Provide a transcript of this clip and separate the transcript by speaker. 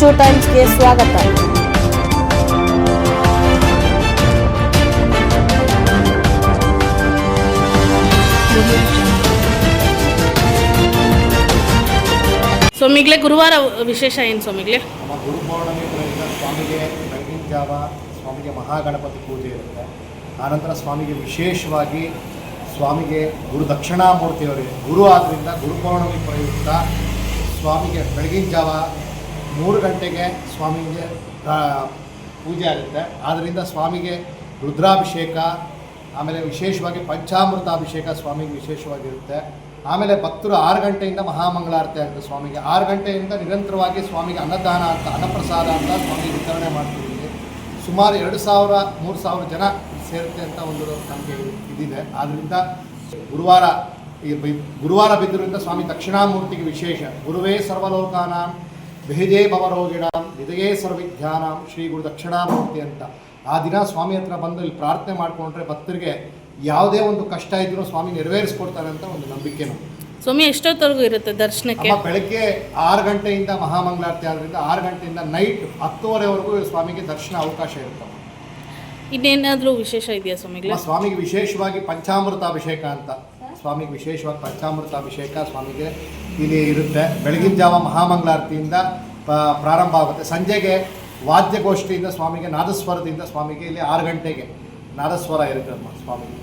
Speaker 1: ರಾಯಚೂರು ಟೈಮ್ಸ್ಗೆ ಸ್ವಾಗತ.
Speaker 2: ಸ್ವಾಮಿಗಳೇ ಗುರುವಾರ ವಿಶೇಷ ಏನು ಸ್ವಾಮಿಗಳೇ
Speaker 3: ನಮ್ಮ ಗುರು ಪೌರ್ಣಮಿ ಪ್ರಯುಕ್ತ ಸ್ವಾಮಿಗೆ ಬೆಳಗಿನ ಜಾವ ಸ್ವಾಮಿಗೆ ಮಹಾಗಣಪತಿ ಪೂಜೆ ಇರುತ್ತೆ. ಆನಂತರ ಸ್ವಾಮಿಗೆ ವಿಶೇಷವಾಗಿ ಸ್ವಾಮಿಗೆ ಗುರು ದಕ್ಷಿಣಾಮೂರ್ತಿಯವರಿಗೆ ಗುರು ಆದ್ದರಿಂದ ಗುರು ಪೌರ್ಣಮಿ ಪ್ರಯುಕ್ತ ಸ್ವಾಮಿಗೆ ಬೆಳಗಿನ ಜಾವ ಮೂರು ಗಂಟೆಗೆ ಸ್ವಾಮಿಗೆ ಪೂಜೆ ಆಗುತ್ತೆ. ಆದ್ದರಿಂದ ಸ್ವಾಮಿಗೆ ರುದ್ರಾಭಿಷೇಕ, ಆಮೇಲೆ ವಿಶೇಷವಾಗಿ ಪಂಚಾಮೃತ ಅಭಿಷೇಕ ಸ್ವಾಮಿಗೆ ವಿಶೇಷವಾಗಿರುತ್ತೆ. ಆಮೇಲೆ ಭಕ್ತರು ಆರು ಗಂಟೆಯಿಂದ ಮಹಾಮಂಗಳಾರತಿ ಆಗುತ್ತೆ ಸ್ವಾಮಿಗೆ. ಆರು ಗಂಟೆಯಿಂದ ನಿರಂತರವಾಗಿ ಸ್ವಾಮಿಗೆ ಅನ್ನದಾನ ಅಂತ, ಅನ್ನಪ್ರಸಾದ ಅಂತ ಸ್ವಾಮಿಗೆ ವಿತರಣೆ ಮಾಡ್ತೀವಿ ಸುಮಾರು ಎರಡು ಸಾವಿರ, ಮೂರು ಸಾವಿರ ಜನ ಸೇರುತ್ತೆ ಅಂತ ಒಂದು ನಮಗೆ ಇದಿದೆ. ಆದ್ದರಿಂದ ಗುರುವಾರ, ಈ ಗುರುವಾರ ಬಿದ್ದರಿಂದ ಸ್ವಾಮಿ ದಕ್ಷಿಣಾಮೂರ್ತಿಗೆ ವಿಶೇಷ. ಗುರುವೇ ಸರ್ವಲೋಕಾನಾಂ ಬೆಹಜೇ ಭವರೋಗಿಣಾಂ ನಿಧಯೇ ಸರ್ವಿಧ್ಯಾನಾಂ ಶ್ರೀ ಗುರು ದಕ್ಷಿಣಾಮೂರ್ತಿ ಅಂತ. ಆ ದಿನ ಸ್ವಾಮಿ ಹತ್ರ ಬಂದು ಇಲ್ಲಿ ಪ್ರಾರ್ಥನೆ ಮಾಡಿಕೊಂಡ್ರೆ ಭಕ್ತರಿಗೆ ಯಾವುದೇ ಒಂದು ಕಷ್ಟ ಇದ್ರೂ ಸ್ವಾಮಿ ನೆರವೇರಿಸ್ಕೊಡ್ತಾರೆ ಅಂತ ಒಂದು ನಂಬಿಕೆ ನಮ್ಗೆ
Speaker 2: ಸ್ವಾಮಿ ಎಷ್ಟೊತ್ತವರೆಗೂ ಇರುತ್ತೆ ದರ್ಶನಕ್ಕೆ?
Speaker 3: ಅಮ್ಮ ಬೆಳಗ್ಗೆ ಆರು ಗಂಟೆಯಿಂದ ಮಹಾಮಂಗಳಾರತಿ ಆದ್ರಿಂದ ಆರು ಗಂಟೆಯಿಂದ ನೈಟ್ ಹತ್ತುವರೆವರೆಗೂ ಸ್ವಾಮಿಗೆ ದರ್ಶನ ಅವಕಾಶ ಇರುತ್ತೆ.
Speaker 2: ಇನ್ನೇನಾದರೂ ವಿಶೇಷ ಇದೆಯಾ
Speaker 3: ಸ್ವಾಮಿಗೆ ಸ್ವಾಮಿಗೆ ವಿಶೇಷವಾಗಿ ಪಂಚಾಮೃತ ಅಭಿಷೇಕ ಅಂತ. ಸ್ವಾಮಿಗೆ ವಿಶೇಷವಾಗಿ ಪಂಚಾಮೃತ ಅಭಿಷೇಕ ಸ್ವಾಮಿಗೆ ಇಲ್ಲಿ ಇರುತ್ತೆ. ಬೆಳಗಿನ ಜಾವ ಮಹಾಮಂಗಳಾರತಿಯಿಂದ ಪ್ರಾರಂಭ ಆಗುತ್ತೆ. ಸಂಜೆಗೆ ವಾದ್ಯಗೋಷ್ಠಿಯಿಂದ ಸ್ವಾಮಿಗೆ, ನಾದಸ್ವರದಿಂದ ಸ್ವಾಮಿಗೆ ಇಲ್ಲಿ ಆರು ಗಂಟೆಗೆ ನಾದಸ್ವರ ಇರುತ್ತೆ ಸ್ವಾಮಿಗೆ.